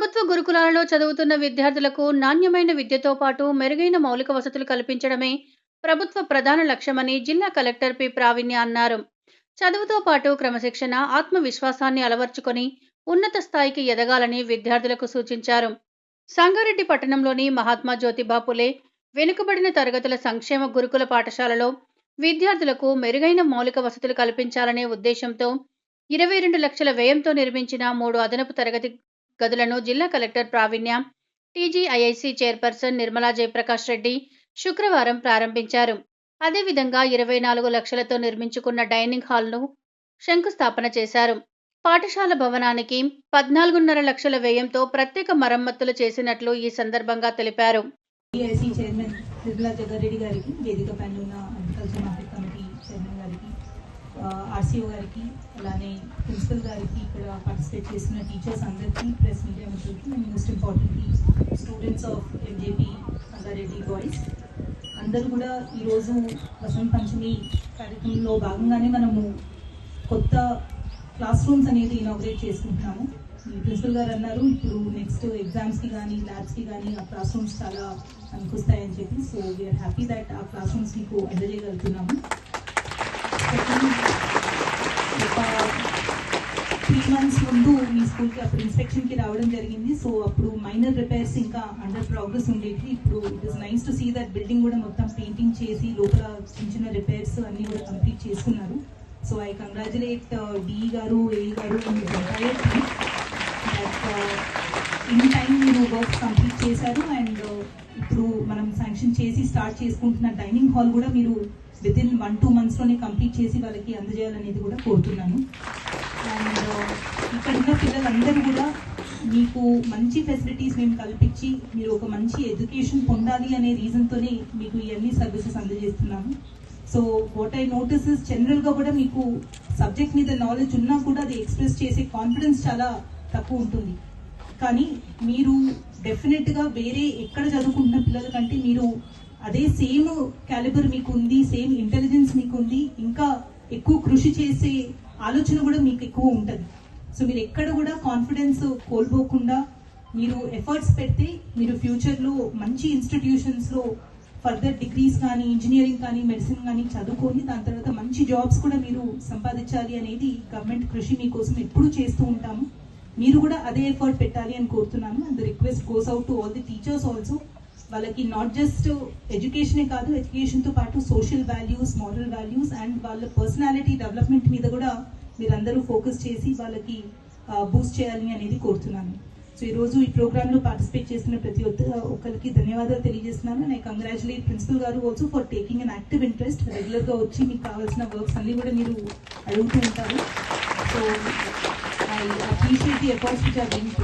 ప్రభుత్వ గురుకులాలలో చదువుతున్న విద్యార్థులకు నాణ్యమైన విద్యతో పాటు మెరుగైన మౌలిక వసతులు కల్పించడమే ప్రభుత్వ ప్రధాన లక్ష్యమని జిల్లా కలెక్టర్ పి. ప్రావీణ్య అన్నారు. చదువుతో పాటు క్రమశిక్షణ ఆత్మవిశ్వాసాన్ని అలవర్చుకొని ఉన్నత స్థాయికి ఎదగాలని విద్యార్థులకు సూచించారు. సంగారెడ్డి పట్టణంలోని మహాత్మా జ్యోతిబా పులే వెనుకబడిన తరగతుల సంక్షేమ గురుకుల పాఠశాలలో విద్యార్థులకు మెరుగైన మౌలిక వసతులు కల్పించాలనే ఉద్దేశంతో ఇరవై రెండు లక్షల వ్యయంతో నిర్మించిన మూడు అదనపు తరగతి గదులను జిల్లా collector Praveenya T G I I C chairperson Nirmala Jayaprakash Reddy శుక్రవారం ప్రారంభించారు. అదేవిధంగా ఇరవై నాలుగు లక్షలతో నిర్మించుకున్న డైనింగ్ హాల్ను శంకుస్థాపన చేశారు. పాఠశాల భవనానికి పద్నాలుగున్నర లక్షల వ్యయంతో ప్రత్యేక మరమ్మతులు చేసినట్లు ఈ సందర్భంగా తెలిపారు. చైర్మన్ నిర్మలా జగ్గారెడ్డి గారికి వేదిక పైన ఉన్న ఆర్సీఓ గారికి అలానే ప్రిన్సిపల్ గారికి ఇక్కడ పార్టిసిపేట్ చేసిన టీచర్స్ అందరికీ ప్రెస్ మీడియా మిత్రులకి and most importantly students of MJP Sangareddy boys అందరూ కూడా ఈరోజు వసంత పంచమి కార్యక్రమంలో భాగంగానే మనము కొత్త క్లాస్ రూమ్స్ అనేది ఇనాగ్రేట్ చేసుకుంటున్నాము. ప్రిన్సిపల్ గారు అన్నారు ఇప్పుడు నెక్స్ట్ ఎగ్జామ్స్కి కానీ ల్యాబ్స్కి కానీ ఆ క్లాస్ రూమ్స్ చాలా అనిపిస్తాయని చెప్పి. So we are happy that ఆ క్లాస్ రూమ్స్ మీకు అందజేయగలుగుతున్నాము. ముందు మీ స్కూల్కి అప్పుడు ఇన్స్పెక్షన్కి రావడం జరిగింది. సో అప్పుడు మైనర్ రిపేర్స్ ఇంకా అండర్ ప్రోగ్రెస్ ఉండేవి ఇప్పుడు it is nice to see that building కూడా మొత్తం పెయింటింగ్ చేసి లోపల చిన్న చిన్న రిపేర్స్ అన్నీ కూడా కంప్లీట్ చేసుకున్నారు. So I congratulate D E గారు ఏఈ గారు ఇన్ టైం uh, మీరు వర్క్ కంప్లీట్ చేశారు. అండ్ uh, ఇప్పుడు మనం శాంక్షన్ చేసి స్టార్ట్ చేసుకుంటున్న డైనింగ్ హాల్ కూడా మీరు విత్ ఇన్ వన్ టూ మంత్స్లోనే కంప్లీట్ చేసి వాళ్ళకి అందజేయాలనేది కూడా కోరుతున్నాను. ఉన్న పిల్లలందరూ కూడా మీకు మంచి ఫెసిలిటీస్ మేము కల్పించి మీరు ఒక మంచి ఎడ్యుకేషన్ పొందాలి అనే రీజన్తోనే మీకు ఇవన్నీ services అందజేస్తున్నాము. So what I notice is జనరల్గా కూడా మీకు సబ్జెక్ట్ మీద నాలెడ్జ్ ఉన్నా కూడా అది ఎక్స్ప్రెస్ చేసే కాన్ఫిడెన్స్ చాలా తక్కువ ఉంటుంది. కానీ మీరు డెఫినెట్గా వేరే ఎక్కడ చదువుకుంటున్న పిల్లల కంటే మీరు అదే సేమ్ క్యాలిబర్ మీకు ఉంది సేమ్ ఇంటెలిజెన్స్ మీకు ఉంది ఇంకా ఎక్కువ కృషి చేసే ఆలోచన కూడా మీకు ఎక్కువ ఉంటుంది. సో మీరు ఎక్కడ కూడా కాన్ఫిడెన్స్ కోల్పోకుండా మీరు ఎఫర్ట్స్ పెడితే మీరు ఫ్యూచర్లో మంచి ఇన్స్టిట్యూషన్స్లో ఫర్దర్ డిగ్రీస్ కానీ ఇంజనీరింగ్ కానీ మెడిసిన్ కానీ చదువుకొని దాని తర్వాత మంచి జాబ్స్ కూడా మీరు సంపాదించాలి అనేది గవర్నమెంట్ కృషి మీకోసం ఎప్పుడూ చేస్తూ ఉంటాము. మీరు కూడా అదే ఎఫర్ట్ పెట్టాలి అని కోరుతున్నాను. And request goes out to all the teachers also వాళ్ళకి నాట్ జస్ట్ ఎడ్యుకేషనే కాదు ఎడ్యుకేషన్తో పాటు social values moral values and వాళ్ళ పర్సనాలిటీ డెవలప్మెంట్ మీద కూడా మీరందరూ ఫోకస్ చేసి వాళ్ళకి బూస్ట్ చేయాలి అనేది కోరుతున్నాను. సో ఈరోజు ఈ ప్రోగ్రాంలో పార్టిసిపేట్ చేసిన ప్రతి ఒక్కరికి ధన్యవాదాలు తెలియజేస్తున్నాను. నేను కంగ్రాచులేట్ ప్రిన్సిపల్ గారు also for taking an active interest రెగ్యులర్గా వచ్చి మీకు కావాల్సిన వర్క్స్ అన్నీ కూడా మీరు అడుగుతూ ఉంటారు. So I appreciate the efforts which are being